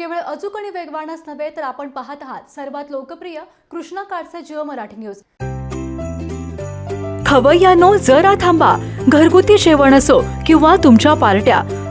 केवळ अचूक आणि वेगवानच नव्हे तर आपण पाहत आहात सर्वात लोकप्रिय कृष्णा काडचे जिओ मराठी न्यूज. खवय्यानो जरा थांबा. घरगुती जेवण असो किंवा तुमच्या पार्ट्या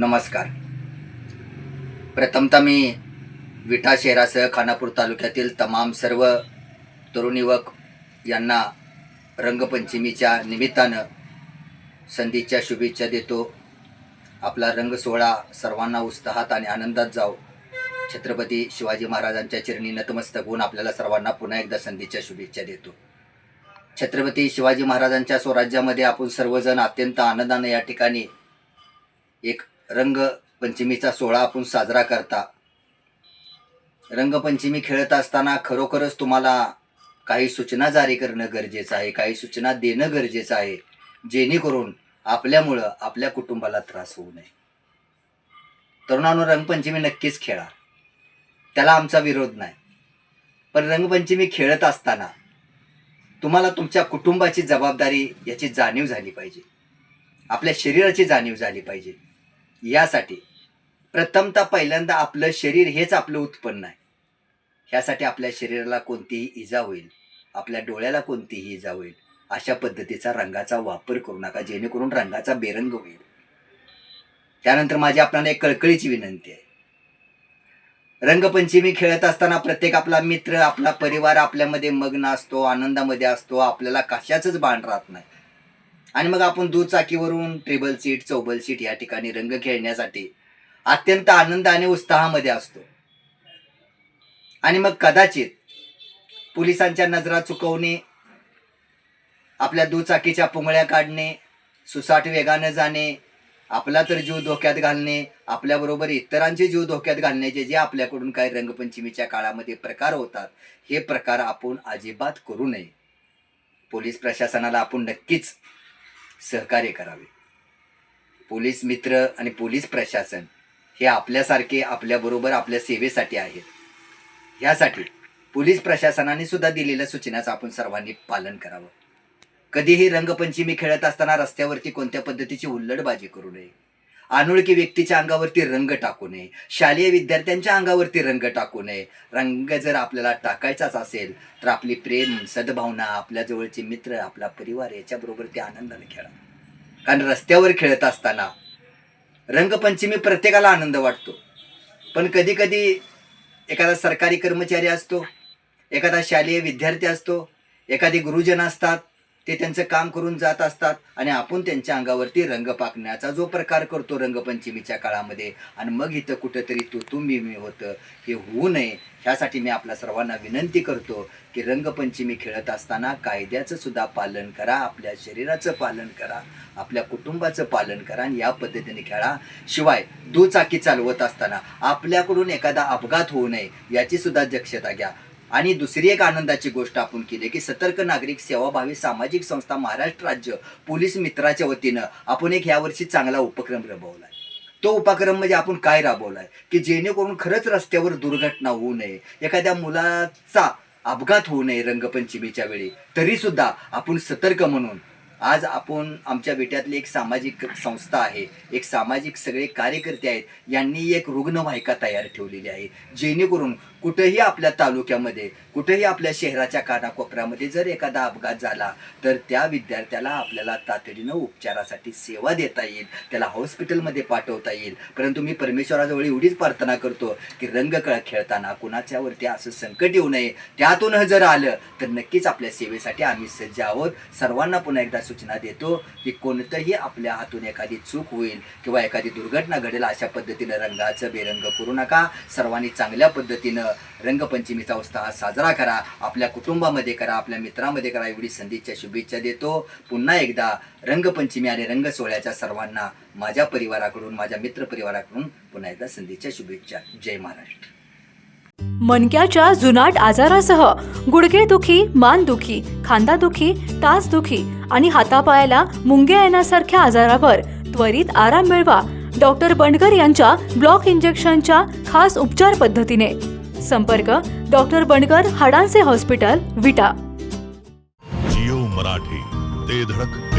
नमस्कार. प्रथमतः मी विटा शहरासह खानापूर तालुक्यातील तमाम सर्व तरुण युवक यांना रंगपंचमीच्या निमित्तानं संधीच्या शुभेच्छा देतो. आपला रंग सोहळा सर्वांना उत्साहात आणि आनंदात जाओ छत्रपती शिवाजी महाराजांच्या चिरणी नतमस्तक होऊन आपल्याला सर्वांना पुन्हा एकदा संधीच्या शुभेच्छा देतो. छत्रपती शिवाजी महाराजांच्या स्वराज्यामध्ये आपण सर्वजण अत्यंत आनंदानं या ठिकाणी एक रंगपंचमीचा सोहळा आपण साजरा करता. रंगपंचमी खेळत असताना खरोखरच तुम्हाला काही सूचना जारी करणं गरजेचं आहे काही सूचना देणं गरजेचं आहे जेणेकरून आपल्यामुळं आपल्या कुटुंबाला त्रास होऊ नये. तरुणांनो रंगपंचमी नक्कीच खेळा. त्याला आमचा विरोध नाही. पण रंगपंचमी खेळत असताना तुम्हाला तुमच्या कुटुंबाची जबाबदारी याची जाणीव झाली पाहिजे. आपल्या शरीराची जाणीव झाली पाहिजे. यासाठी प्रथमतः पहिल्यांदा आपलं शरीर हेच आपलं उत्पन्न आहे. ह्यासाठी आपल्या शरीराला कोणतीही इजा होईल आपल्या डोळ्याला कोणतीही इजा होईल अशा पद्धतीचा रंगाचा वापर करू नका जेणेकरून रंगाचा बेरंग होईल. त्यानंतर माझी आपल्याला एक कळकळीची विनंती आहे. रंगपंचमी खेळत असताना प्रत्येक आपला मित्र आपला परिवार आपल्यामध्ये मग्न असतो आनंदामध्ये असतो आपल्याला कशाचंच भान राहत नाही. आणि मग आपण दुचाकीवरून ट्रिबल सीट चौबल सीट या ठिकाणी रंग खेळण्यासाठी अत्यंत आनंद आणि उत्साहामध्ये असतो. आणि मग कदाचित पोलिसांच्या नजरा चुकवणे आपल्या दुचाकीच्या पुंगळ्या काढणे सुसाट वेगानं जाणे आपला तर जीव धोक्यात घालणे आपल्याबरोबर इतरांचे जीव धोक्यात घालण्याचे जे आपल्याकडून काही रंगपंचमीच्या काळामध्ये प्रकार होतात हे प्रकार आपण अजिबात करू नये. पोलीस प्रशासनाला आपण नक्कीच सहकार्य करावे. पोलीस मित्र आणि पोलीस प्रशासन हे आपल्यासारखे आपल्याबरोबर आपल्या सेवेसाठी आहेत. ह्यासाठी पोलीस प्रशासनाने सुद्धा दिलेल्या सूचनाचं आपण सर्वांनी पालन करावं. कधीही रंगपंचमी खेळत असताना रस्त्यावरती कोणत्या पद्धतीची हुल्लडबाजी करू नये. अनोळखी व्यक्तीच्या अंगावरती रंग टाकू नये. शालेय विद्यार्थ्यांच्या अंगावरती रंग टाकू नये. रंग जर आपल्याला टाकायचाच असेल तर आपली प्रेम सद्भावना आपल्याजवळचे मित्र आपला परिवार याच्याबरोबर ते आनंदाने खेळा. कारण रस्त्यावर खेळत असताना रंगपंचमी प्रत्येकाला आनंद वाटतो. पण कधी कधी एखादा सरकारी कर्मचारी असतो एखादा शालेय विद्यार्थी असतो एखादे गुरुजन असतात ते त्यांचं काम करून जात असतात आणि आपण त्यांच्या अंगावरती रंग पाकण्याचा जो प्रकार करतो रंगपंचमीच्या काळामध्ये. आणि मग इथं कुठंतरी तू मी मी होतं हे होऊ नये ह्यासाठी मी आपल्या सर्वांना विनंती करतो की रंगपंचमी खेळत असताना कायद्याचं सुद्धा पालन करा आपल्या शरीराचं पालन करा आपल्या कुटुंबाचं पालन करा आणि या पद्धतीने खेळा. शिवाय दुचाकी चालवत असताना आपल्याकडून एखादा अपघात होऊ नये याची सुद्धा दक्षता घ्या. आणि दुसरी एक आनंदाची गोष्ट आपण केली की सतर्क नागरिक सेवाभावी सामाजिक संस्था महाराष्ट्र राज्य पोलीस मित्राच्या वतीनं आपण एक यावर्षी चांगला उपक्रम राबवलाय. तो उपक्रम म्हणजे आपण काय राबवलाय? की जेणेकरून खरंच रस्त्यावर दुर्घटना होऊ नये एखाद्या मुलाचा अपघात होऊ नये रंगपंचमीच्या वेळी तरी सुद्धा आपण सतर्क म्हणून आज आपण आमच्या बेट्यातली एक सामाजिक संस्था आहे एक सामाजिक सगळे कार्यकर्ते आहेत यांनी एक रुग्णवाहिका तयार ठेवलेली आहे. जेणेकरून कुठेही आपल्या तालुक्यामध्ये कुठेही आपल्या शहराच्या कानाकोपऱ्यामध्ये जर एखादा अपघात झाला तर त्या विद्यार्थ्याला आपल्याला तातडीनं उपचारासाठी सेवा देता येईल त्याला हॉस्पिटलमध्ये पाठवता येईल. परंतु मी परमेश्वराजवळ एवढीच प्रार्थना करतो की रंगकळ खेळताना कुणाच्यावरती असं संकट येऊ नये. त्यातून जर आलं तर नक्कीच आपल्या सेवेसाठी आम्ही सज्ज आहोत. सर्वांना पुन्हा एकदा सूचना देतो की कोणतंही आपल्या हातून एखादी चूक होईल किंवा एखादी दुर्घटना घडेल अशा पद्धतीनं रंगाचं बेरंग करू नका. सर्वांनी चांगल्या पद्धतीनं रंगपंचमीचा उत्साह साजरा करा. आपल्या कुटुंबामध्ये करा आपल्या मित्रामध्ये करा. एवढी संधीच्या शुभेच्छा देतो. पुन्हा एकदा रंगपंचमी आणि रंग सोहळ्याच्या सर्वांना माझ्या परिवाराकडून माझ्या मित्रपरिवाराकडून पुन्हा एकदा संधीच्या शुभेच्छा. जय महाराष्ट्र. मनक्याच्या जुनाट आजारासह गुडघेदुखी मानदुखी खांदादुखी दुखी आणि हातापायाला मुंग्या येण्यासारख्या आजारावर त्वरित आराम मिळवा. डॉक्टर बंडकर यांच्या ब्लॉक इंजेक्शनच्या खास उपचार पद्धतीने. संपर्क डॉक्टर बंडगर हाडांचे हॉस्पिटल विटा. जिओ मराठी ते धडक.